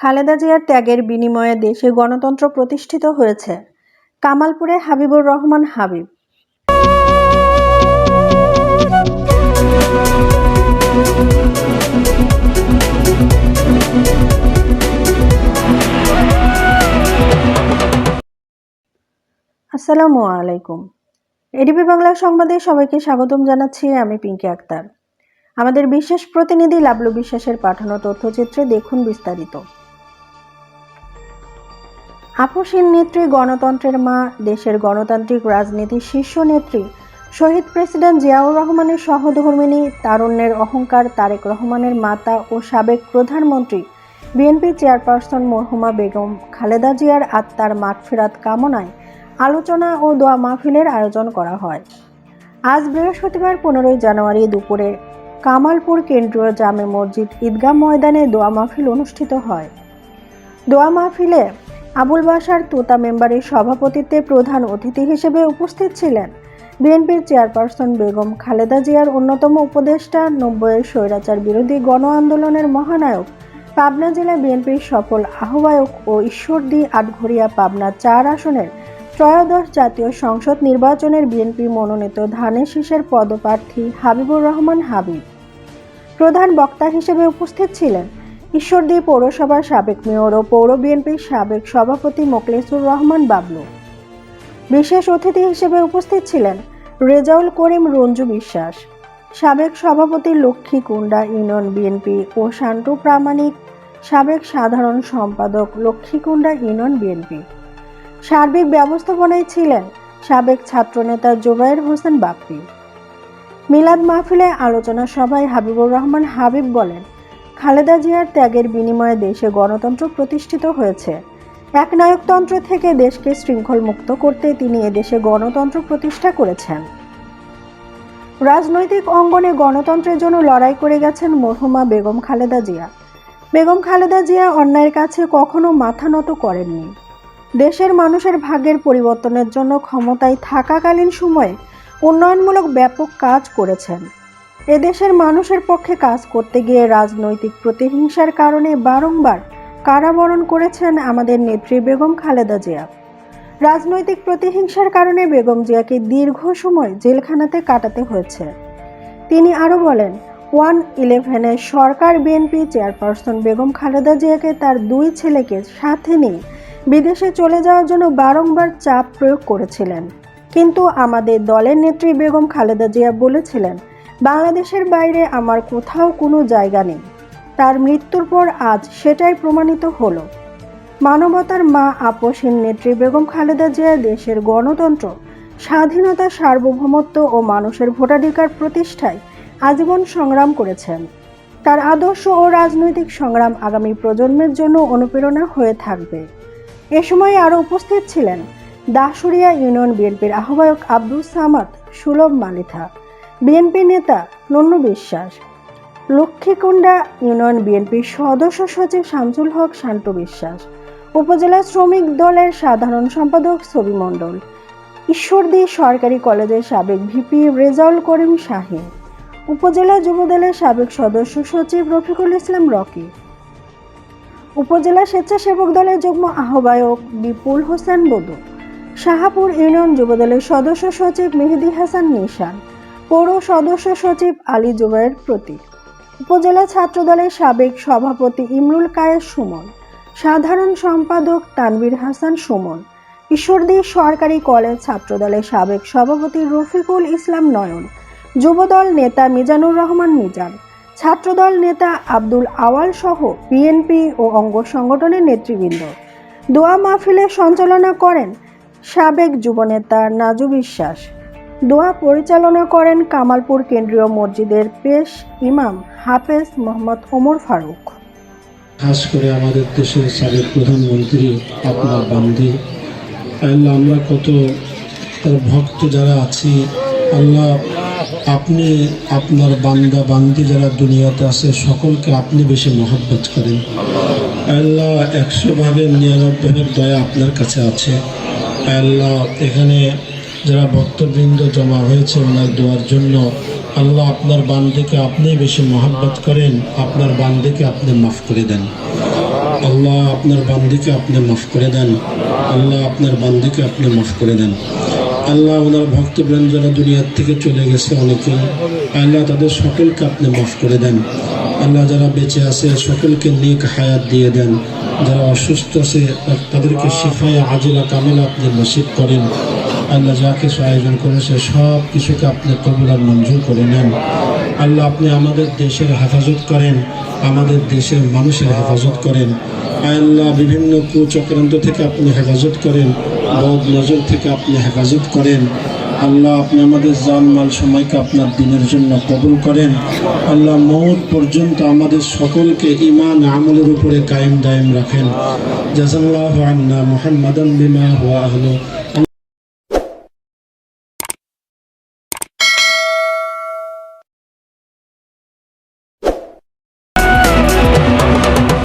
খালেদা জিয়ার ত্যাগের বিনিময়ে দেশে গণতন্ত্র প্রতিষ্ঠিত হয়েছে। কামালপুরে হাবিবুর রহমান, হাবিব। আসসালামু আলাইকুম। এডিপি বাংলা সংবাদে সবাইকে স্বাগতম জানাচ্ছি, আমি পিঙ্কি আক্তার। আমাদের বিশেষ প্রতিনিধি লাবলু বিশ্বাসের পাঠানো তথ্যচিত্রে দেখুন বিস্তারিত। আপসীন নেত্রী, গণতন্ত্রের মা, দেশের গণতান্ত্রিক রাজনীতির শীর্ষ নেত্রী, শহীদ প্রেসিডেন্ট জিয়াউর রহমানের সহধর্মিনী তারুণ্যের অহংকার তারেক রহমানের মাতা ও সাবেক প্রধানমন্ত্রী বিএনপি চেয়ারপারসন মরহুমা বেগম, খালেদা জিয়ার আত্মার মাগফিরাত কামনায় আলোচনা ও দোয়া মাহফিলের আয়োজন করা হয়। আজ বৃহস্পতিবার পনেরোই জানুয়ারি দুপুরে কামালপুর কেন্দ্রীয় জামে মসজিদ ঈদগাহ ময়দানে দোয়া মাহফিল অনুষ্ঠিত হয়। দোয়া মাহফিলে আবুল বাসার তোতা মেম্বারের সভাপতিত্বে প্রধান অতিথি হিসেবে উপস্থিত ছিলেন বিএনপির চেয়ারপারসন বেগম খালেদা জিয়ার অন্যতম উপদেষ্টা, নব্বইয়ের স্বৈরাচার বিরোধী গণ আন্দোলনের মহানায়ক, পাবনা জেলা বিএনপির সফল আহ্বায়ক ও ঈশ্বরদী আটঘরিয়া পাবনা চার আসনের ত্রয়োদশ জাতীয় সংসদ নির্বাচনের বিএনপি মনোনীত ধানের শীষের পদপ্রার্থী হাবিবুর রহমান হাবিব। প্রধান বক্তা হিসেবে উপস্থিত ছিলেন ঈশ্বরদী পৌরসভার সাবেক মেয়র ও পৌর বিএনপির সাবেক সভাপতি মোকলেসুর রহমান বাবলু। বিশেষ অতিথি হিসেবে উপস্থিত ছিলেন রেজাউল করিম রঞ্জু বিশ্বাস, সাবেক সভাপতি লক্ষ্মী কুণ্ডা ইউনিয়ন বিএনপি ও শান্টু প্রামাণিক, সাবেক সাধারণ সম্পাদক লক্ষ্মী লক্ষ্মীকুণ্ডা ইউনিয়ন বিএনপি। সার্বিক ব্যবস্থাপনায় ছিলেন সাবেক ছাত্রনেতা জোবায়ের হোসেন বাপ্পি। মিলাদ মাহফিলে আলোচনা সভায় হাবিবুর রহমান হাবিব বলেন খালেদা জিয়ার ত্যাগের বিনিময়ে দেশে গণতন্ত্র প্রতিষ্ঠিত হয়েছে। একনায়কতন্ত্র থেকে দেশকে শৃঙ্খল মুক্ত করতে তিনি এদেশে গণতন্ত্র প্রতিষ্ঠা করেছেন। রাজনৈতিক অঙ্গনে গণতন্ত্রের জন্য লড়াই করে গেছেন মরহুমা বেগম খালেদা জিয়া। বেগম খালেদা জিয়া অন্যায়ের কাছে কখনো মাথা নত করেননি। দেশের মানুষের ভাগ্যের পরিবর্তনের জন্য ক্ষমতায় থাকাকালীন সময়ে উন্নয়নমূলক ব্যাপক কাজ করেছেন। এদেশের মানুষের পক্ষে কাজ করতে গিয়ে রাজনৈতিক প্রতিহিংসার কারণে বারংবার কারাবরণ করেছেন আমাদের নেত্রী বেগম খালেদা জিয়া। রাজনৈতিক প্রতিহিংসার কারণে বেগম জিয়াকে দীর্ঘ সময় জেলখানাতে কাটাতে হয়েছে। তিনি আরও বলেন, ওয়ান ইলেভেনের সরকার বিএনপি চেয়ারপারসন বেগম খালেদা জিয়াকে তার দুই ছেলেকে সাথে নিয়ে বিদেশে চলে যাওয়ার জন্য বারংবার চাপ প্রয়োগ করেছিলেন। কিন্তু আমাদের দলের নেত্রী বেগম খালেদা জিয়া বলেছিলেন বাংলাদেশের বাইরে আমার কোথাও কোনো জায়গা নেই। তার মৃত্যুর পর আজ সেটাই প্রমাণিত হলো। মানবতার মা আপসীন নেত্রী বেগম খালেদা জিয়া দেশের গণতন্ত্র, স্বাধীনতা, সার্বভৌমত্ব ও মানুষের ভোটাধিকার প্রতিষ্ঠায় আজীবন সংগ্রাম করেছেন। তার আদর্শ ও রাজনৈতিক সংগ্রাম আগামী প্রজন্মের জন্য অনুপ্রেরণা হয়ে থাকবে। এ সময় আরও উপস্থিত ছিলেন দাসুরিয়া ইউনিয়ন বিএনপির আহ্বায়ক আব্দুল সামাদ সুলভ মালিথা। বিএনপি নেতা নন্নু বিশ্বাস, লক্ষ্মীকুণ্ডা ইউনিয়ন বিএনপির সদস্য সচিব শামসুল হক শান্ত বিশ্বাস, উপজেলা শ্রমিক দলের সাধারণ সম্পাদক ছবি মণ্ডল, ঈশ্বরদী সরকারি কলেজের সাবেক ভিপি রেজাউল করিম শাহীন উপজেলা যুবদলের সাবেক সদস্য সচিব রফিকুল ইসলাম রকি, উপজেলা স্বেচ্ছাসেবক দলের যুগ্ম আহ্বায়ক বিপুল হোসেন বদু শাহাপুর ইউনিয়ন যুবদলের সদস্য সচিব মেহেদি হাসান নিশান পৌর সদস্য সচিব আলী জুবাইর প্রতীক। উপজেলা ছাত্রদলের সাবেক সভাপতি ইমরুল কায়েস সুমন, সাধারণ সম্পাদক তানভীর হাসান সুমন, ঈশ্বরদী সরকারি কলেজ ছাত্রদলের সাবেক সভাপতি রফিকুল ইসলাম নয়ন, যুবদল নেতা মিজানুর রহমান মিজান, ছাত্রদল নেতা আব্দুল আওয়াল সহ বিএনপি ও অঙ্গ সংগঠনের নেতৃবৃন্দ। দোয়া মাহফিলে সঞ্চালনা করেন সাবেক যুবনেতা নাজু বিশ্বাস। দোয়া পরিচালনা করেন কামালপুর কেন্দ্রীয় মসজিদের পেশ ইমাম হাফেজ মোহাম্মদ ওমর ফারুক। খাস করে আমাদের দেশের সাবেক প্রধানমন্ত্রী আপনার বান্দি। আল্লাহ, আমরা কত ভক্ত যারা আছি, আল্লাহ, আপনি আপনার বান্দা বান্দি যারা দুনিয়াতে আছে, সকলকে আপনি বেশি মহব্বত করেন। আল্লাহ, একশো ভাগের নিরানব্বইয়ের দয়া আপনার কাছে আছে। আল্লাহ, এখানে যারা ভক্তবৃন্দ জমা হয়েছে ওনার দোয়ার জন্য, আল্লাহ আপনার বান্দিকে আপনি বেশি মহব্বত করেন, আপনার বান্দিকে আপনি মাফ করে দেন। আল্লাহ আপনার বান্দিকে আপনি মাফ করে দেন, আল্লাহ আপনার বান্দিকে আপনি মাফ করে দেন। আল্লাহ ওনার ভক্তবৃন্দ যারা দুনিয়ার থেকে চলে গেছে অনেকে, আল্লাহ তাদের সকলকে আপনি মাফ করে দেন। আল্লাহ যারা বেঁচে আছে সকলকে নেক হায়াত দিয়ে দেন। যারা অসুস্থ আছে, তাদেরকে শিফায় আজিলা কামেলা আপনি নসিব করেন। আল্লাহ যা কিছু আয়োজন করেছে, সব কিছুকে আপনি কবুল আর মঞ্জুর করে নেন। আল্লাহ আপনি আমাদের দেশের হেফাজত করেন, আমাদের দেশের মানুষের হেফাজত করেন। আল্লাহ, বিভিন্ন কুচক্রান্ত থেকে আপনি হেফাজত করেন, বদ নজর থেকে আপনি হেফাজত করেন। আল্লাহ আপনি আমাদের জানমাল সময়কে আপনার দিনের জন্য কবুল করেন। আল্লাহ মৌত পর্যন্ত আমাদের সকলকে ইমান আমলের উপরে কায়েম দায়েম রাখেন। জাজাল্লাহু আন্না মুহাম্মাদান বিমা হুয়া আহলু